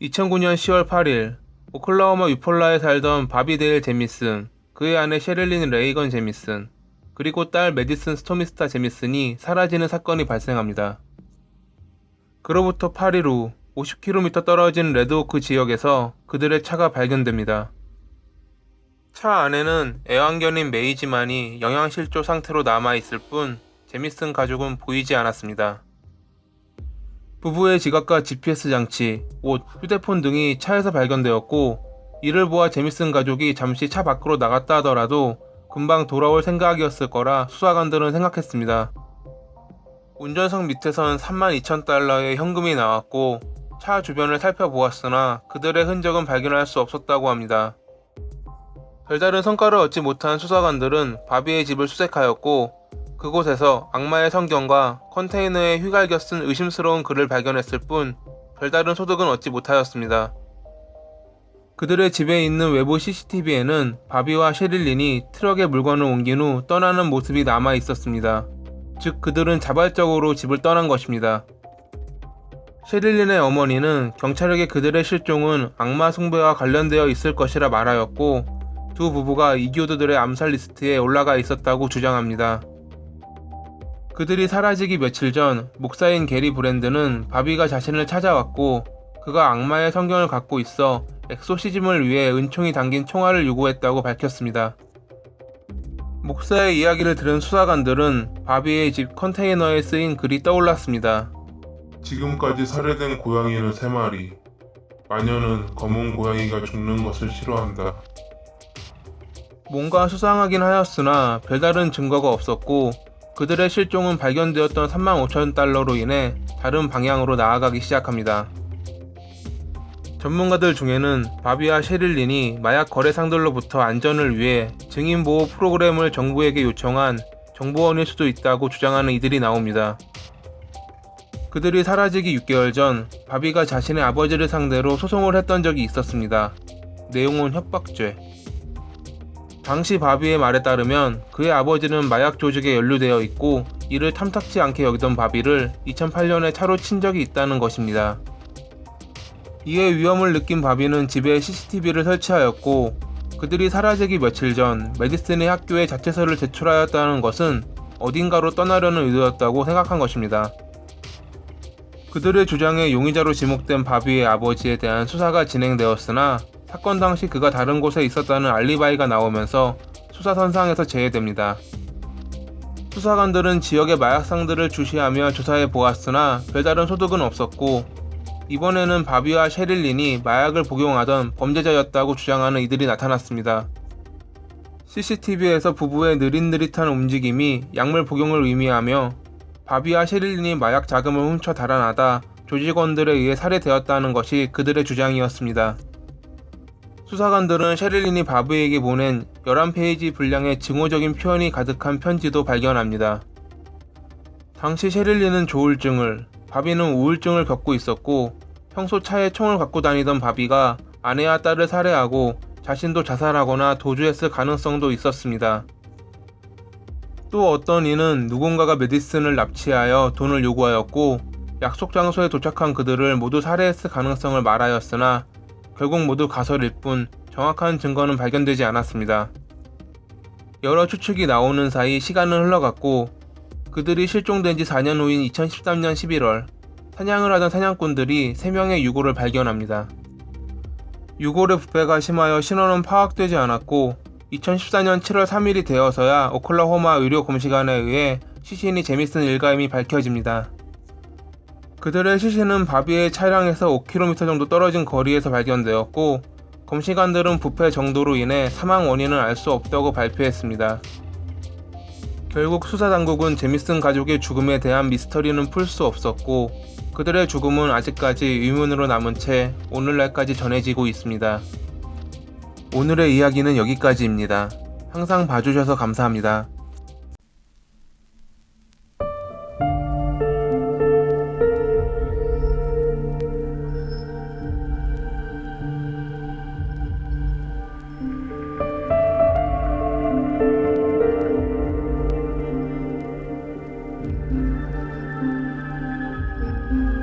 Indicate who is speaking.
Speaker 1: 2009년 10월 8일 오클라호마 유폴라에 살던 바비 데일 제미슨, 그의 아내 셰릴린 레이건 제미슨, 그리고 딸 메디슨 스토미스타 제미슨이 사라지는 사건이 발생합니다. 그로부터 8일 후 50km 떨어진 레드오크 지역에서 그들의 차가 발견됩니다. 차 안에는 애완견인 메이지만이 영양실조 상태로 남아있을 뿐 제미슨 가족은 보이지 않았습니다. 부부의 지갑과 GPS 장치, 옷, 휴대폰 등이 차에서 발견되었고 이를 보아 제미슨 가족이 잠시 차 밖으로 나갔다 하더라도 금방 돌아올 생각이었을 거라 수사관들은 생각했습니다. 운전석 밑에선 32,000달러의 현금이 나왔고 차 주변을 살펴보았으나 그들의 흔적은 발견할 수 없었다고 합니다. 별다른 성과를 얻지 못한 수사관들은 바비의 집을 수색하였고 그곳에서 악마의 성경과 컨테이너에 휘갈겨 쓴 의심스러운 글을 발견했을 뿐 별다른 소득은 얻지 못하였습니다. 그들의 집에 있는 외부 CCTV에는 바비와 셰릴린이 트럭에 물건을 옮긴 후 떠나는 모습이 남아 있었습니다. 즉 그들은 자발적으로 집을 떠난 것입니다. 셰릴린의 어머니는 경찰에게 그들의 실종은 악마 숭배와 관련되어 있을 것이라 말하였고 두 부부가 이교도들의 암살 리스트에 올라가 있었다고 주장합니다. 그들이 사라지기 며칠 전 목사인 게리 브랜드는 바비가 자신을 찾아왔고 그가 악마의 성경을 갖고 있어 엑소시즘을 위해 은총이 담긴 총알을 요구했다고 밝혔습니다. 목사의 이야기를 들은 수사관들은 바비의 집 컨테이너에 쓰인 글이 떠올랐습니다.
Speaker 2: 지금까지 살해된 고양이는 3마리. 마녀는 검은 고양이가 죽는 것을 싫어한다.
Speaker 1: 뭔가 수상하긴 하였으나 별다른 증거가 없었고 그들의 실종은 발견되었던 3만 5천 달러로 인해 다른 방향으로 나아가기 시작합니다. 전문가들 중에는 바비와 셰릴린이 마약 거래상들로부터 안전을 위해 증인보호 프로그램을 정부에게 요청한 정보원일 수도 있다고 주장하는 이들이 나옵니다. 그들이 사라지기 6개월 전 바비가 자신의 아버지를 상대로 소송을 했던 적이 있었습니다. 내용은 협박죄. 당시 바비의 말에 따르면 그의 아버지는 마약 조직에 연루되어 있고 이를 탐탁치 않게 여기던 바비를 2008년에 차로 친 적이 있다는 것입니다. 이에 위험을 느낀 바비는 집에 CCTV를 설치하였고 그들이 사라지기 며칠 전 메디슨의 학교에 자체서를 제출하였다는 것은 어딘가로 떠나려는 의도였다고 생각한 것입니다. 그들의 주장에 용의자로 지목된 바비의 아버지에 대한 수사가 진행되었으나 사건 당시 그가 다른 곳에 있었다는 알리바이가 나오면서 수사 선상에서 제외됩니다. 수사관들은 지역의 마약상들을 주시하며 조사해 보았으나 별다른 소득은 없었고 이번에는 바비와 셰릴린이 마약을 복용하던 범죄자였다고 주장하는 이들이 나타났습니다. CCTV에서 부부의 느릿느릿한 움직임이 약물 복용을 의미하며 바비와 셰릴린이 마약 자금을 훔쳐 달아나다 조직원들에 의해 살해되었다는 것이 그들의 주장이었습니다. 수사관들은 셰릴린이 바브에게 보낸 11페이지 분량의 증오적인 표현이 가득한 편지도 발견합니다. 당시 셰릴린은 조울증을, 바비는 우울증을 겪고 있었고 평소 차에 총을 갖고 다니던 바비가 아내와 딸을 살해하고 자신도 자살하거나 도주했을 가능성도 있었습니다. 또 어떤 이는 누군가가 메디슨을 납치하여 돈을 요구하였고 약속 장소에 도착한 그들을 모두 살해했을 가능성을 말하였으나 결국 모두 가설일 뿐 정확한 증거는 발견되지 않았습니다. 여러 추측이 나오는 사이 시간은 흘러갔고 그들이 실종된 지 4년 후인 2013년 11월 사냥을 하던 사냥꾼들이 3명의 유골을 발견합니다. 유골의 부패가 심하여 신원은 파악되지 않았고 2014년 7월 3일이 되어서야 오클라호마 의료 검시관에 의해 시신이 제미슨 일가임이 밝혀집니다. 그들의 시신은 바비의 차량에서 5km 정도 떨어진 거리에서 발견되었고 검시관들은 부패 정도로 인해 사망 원인은 알 수 없다고 발표했습니다. 결국 수사 당국은 제미슨 가족의 죽음에 대한 미스터리는 풀 수 없었고 그들의 죽음은 아직까지 의문으로 남은 채 오늘날까지 전해지고 있습니다. 오늘의 이야기는 여기까지입니다. 항상 봐주셔서 감사합니다.